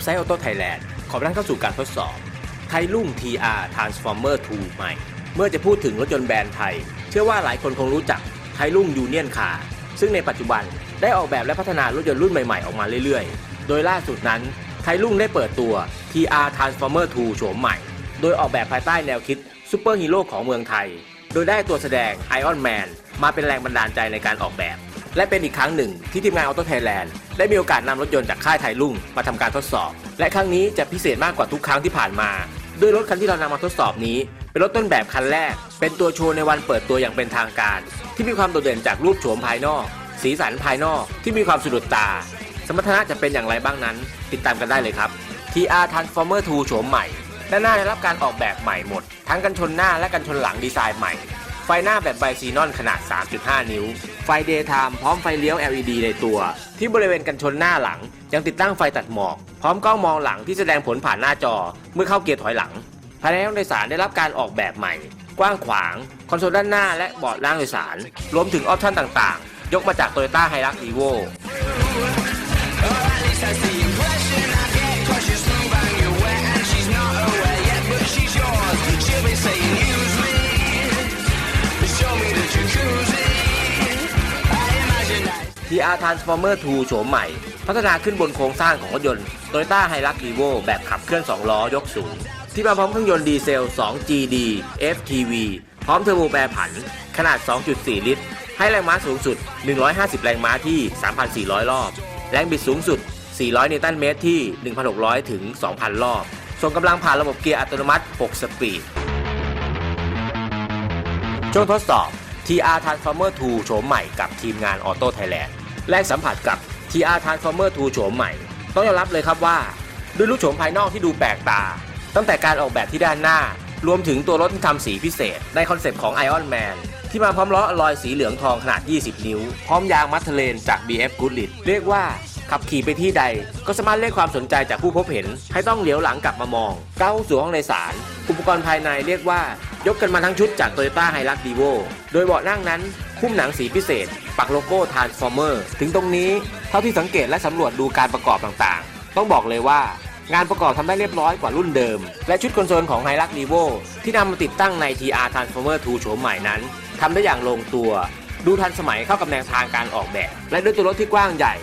บไซต์ Auto Thailand ขอรับเข้าสู่การทดสอบไทยลุ่ง TR Transformer 2 ใหม่ เมื่อจะพูดถึงรถยนต์แบรนด์ไทย เชื่อว่าหลายคนคงรู้จักไทยลุ่งยูเนียนคาซึ่งในปัจจุบันได้ออกแบบและพัฒนารถยนต์รุ่นใหม่ ๆ ออกมาเรื่อยๆ โดยล่าสุดนั้นไทยลุ่งได้เปิดตัว TR Transformer 2 โฉมใหม่ โดยออกแบบภายใต้แนวคิดซูเปอร์ฮีโร่ของเมืองไทย โดยได้ตัวแสดง Iron Man มาเป็นแรงบันดาลใจในการออกแบบ และเป็นอีกครั้งหนึ่งที่ทีมงาน Auto Thailand ได้มีโอกาสนำรถยนต์จากค่ายไทยลุ่งมาทำการทดสอบ และครั้งนี้จะพิเศษมากกว่าทุกครั้งที่ผ่านมาด้วยรถคันที่เรานำมาทดสอบนี้ เป็นรถต้นแบบคันแรก เป็นตัวโชว์ในวันเปิดตัวอย่างเป็นทางการ ที่มีความโดดเด่นจากรูปโฉมภายนอก สีสันภายนอกที่มีความสะดุดตา สมรรถนะจะเป็นอย่างไรบ้างนั้น ติดตามกันได้เลยครับ TR Transformer 2โฉมใหม่ด้านหน้าได้รับการออกแบบใหม่หมด ทั้งกันชนหน้าและกันชนหลังดีไซน์ใหม่ ไฟหน้าแบบไบซีนอนขนาด 3.5 นิ้ว ไฟเดย์ไทม์พร้อมไฟเลี้ยว LED ในตัว ที่บริเวณกันชนหน้าหลัง ยังติดตั้งไฟตัดหมอก พร้อมกล้องมองหลังที่แสดงผลผ่านหน้าจอ เมื่อเข้าเกียร์ถอยหลัง ภายในห้องโดยสารได้รับการออกแบบใหม่ กว้างขวาง คอนโซลด้านหน้าและเบาะล่างโดยสาร รวมถึงออปชั่นต่างๆ ยกมาจาก Toyota Hilux Evo TR Transformer 2 โฉมใหม่ พัฒนาขึ้นบนโครงสร้างของรถยนต์ Toyota Hilux Evo แบบขับเคลื่อน 2 ล้อยกสูง ที่มาพร้อมเครื่องยนต์ดีเซล 2GD FTV พร้อมเทอร์โบแปรผัน ขนาด 2.4 ลิตร ให้แรงม้าสูงสุด 150 แรงม้าที่ 3,400 รอบ แรงบิดสูงสุด 400 นิวตันเมตรที่ 1,600 ถึง 2,000 รอบ ส่งกำลังผ่านระบบเกียร์อัตโนมัติ 6 สปีด ช่วงทดสอบ TR Transformer 2 โฉมใหม่กับทีมงาน Auto Thailand แรกสัมผัสกับ TR Transformer 2โฉมใหม่ ต้องยอมรับเลยครับว่า ด้วยรูปโฉมภายนอกที่ดูแปลกตา ตั้งแต่การออกแบบที่ด้านหน้า รวมถึงตัวรถที่ทำสีพิเศษ ในคอนเซปต์ของ Iron Man ที่มาพร้อมล้ออลลอยสีเหลืองทองขนาด 20 นิ้ว พร้อมยางมัทเทเลนจาก BF Goodrich เรียกว่าขับขี่ไปที่ใด ก็สามารถเรียกความสนใจจากผู้พบเห็น ให้ต้องเหลียวหลังกลับมามองก้าวสู่ห้องโดยสาร อุปกรณ์ภายในเรียกว่า ยกกันมาทั้งชุดจาก Toyota Hilux Devo โดยเบาะนั่งนั้น คุ้มหนังสีพิเศษ ปักโลโก้ Transformer ถึงตรงนี้เท่าที่สังเกตและสำรวจดูการประกอบต่างๆ ต้องบอกเลยว่างานประกอบทำได้เรียบร้อยกว่ารุ่นเดิม และชุดคอนโซลของ Hilux Devo ที่นำมาติดตั้งใน TR Transformer 2โฉมใหม่นั้นทำได้อย่างลงตัว ดูทันสมัยเข้ากับแนวทางการออกแบบ และด้วยตัวรถที่กว้างใหญ่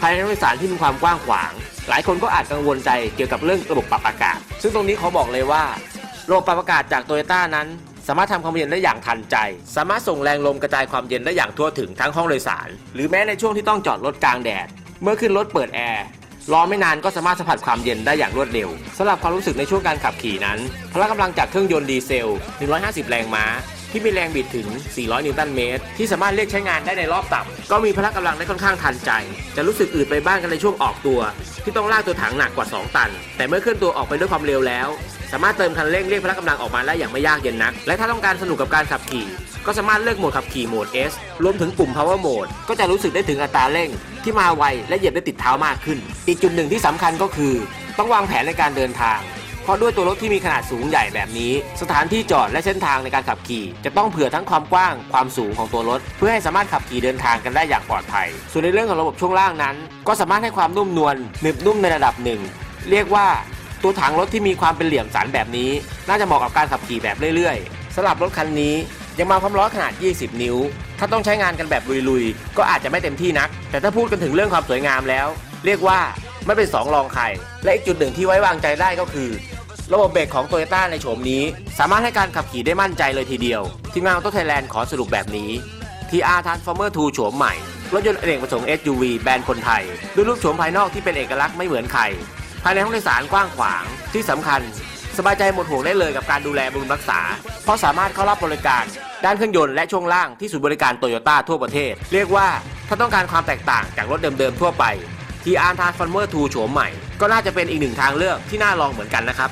ภายในรถโดยสารที่มีความกว้างขวาง หลายคนก็อาจกังวลใจเกี่ยวกับเรื่องระบบปรับอากาศ ซึ่งตรงนี้เขาบอกเลยว่าระบบปรับอากาศจากโตโยต้านั้น สามารถทำความเย็นได้อย่างทันใจ สามารถส่งแรงลมกระจายความเย็นได้อย่างทั่วถึงทั้งห้องโดยสาร หรือแม้ในช่วงที่ต้องจอดรถกลางแดด เมื่อขึ้นรถเปิดแอร์รอไม่นานก็สามารถสัมผัสความเย็นได้อย่างรวดเร็วสำหรับความรู้สึกในช่วงการขับขี่นั้นพละกำลังจากเครื่องยนต์ดีเซล 150 แรงม้า ที่มีแรงบิดถึง 400 นิวตันเมตร ที่สามารถเรียกใช้งานได้ในรอบต่ำก็มีพละกำลังได้ค่อนข้างทันใจ จะรู้สึกอืดไปบ้างกันในช่วงออกตัว ที่ต้องลากตัวถังหนักกว่า 2 ตัน แต่เมื่อเคลื่อนตัวออกไปด้วยความเร็วแล้ว สามารถเติมคันเร่งเรียกพละกำลังออกมาได้อย่างไม่ยากเย็นนัก และถ้าต้องการสนุกกับการขับขี่ก็สามารถเลือกโหมดขับขี่โหมด S รวมถึงปุ่ม power mode ก็จะรู้สึกได้ถึงอัตราเร่ง ที่มาไวและเหยียบได้ติดเท้ามากขึ้น อีกจุดหนึ่งที่สำคัญก็คือ ต้องวางแผนในการเดินทาง เพราะด้วยตัวรถที่มีขนาดสูงใหญ่แบบนี้ สถานที่จอดและเส้นทางในการขับขี่จะต้องเผื่อทั้งความกว้างความสูงของตัวรถ เพื่อให้สามารถขับขี่เดินทางกันได้อย่างปลอดภัย ส่วนในเรื่องของระบบช่วงล่างนั้น ก็สามารถให้ความนุ่มนวลหนึบนุ่มในระดับหนึ่งเรียกว่าตัวถังรถที่มีความเป็นเหลี่ยมสันแบบนี้ น่าจะเหมาะกับการขับขี่แบบเรื่อยๆสำหรับรถคันนี้ยังมาพร้อมล้อขนาด 20 นิ้ว ถ้าต้องใช้งานกันแบบลุยๆ ก็อาจจะไม่เต็มที่นัก แต่ถ้าพูดกันถึงเรื่องความสวยงามแล้ว เรียกว่าไม่เป็นสองรองใคร และอีกจุดหนึ่งที่ไว้วางใจได้ก็คือ ระบบเบรกของ Toyota ในโฉมนี้ สามารถให้การขับขี่ได้มั่นใจเลยทีเดียว ทีมงาน Auto Thailand ขอสรุปแบบนี้ TR Transformer 2 โฉมใหม่ รถยนต์อเนกประสงค์ SUV แบรนด์คนไทย ด้วยรูปโฉมภายนอกที่เป็นเอกลักษณ์ไม่เหมือนใคร ภายในห้องโดยสารกว้างขวาง ที่สำคัญ สบายใจหมดห่วงได้เลยกับการดูแลบำรุงรักษา เพราะสามารถเข้ารับบริการ ด้านเครื่องยนต์และช่วงล่างที่ศูนย์บริการโตโยต้าทั่วประเทศ เรียกว่าถ้าต้องการความแตกต่างจากรถเดิมๆทั่วไป TR Transformer 2 โฉมใหม่ ก็น่าจะเป็นอีกหนึ่งทางเลือกที่น่าลองเหมือนกันนะครับ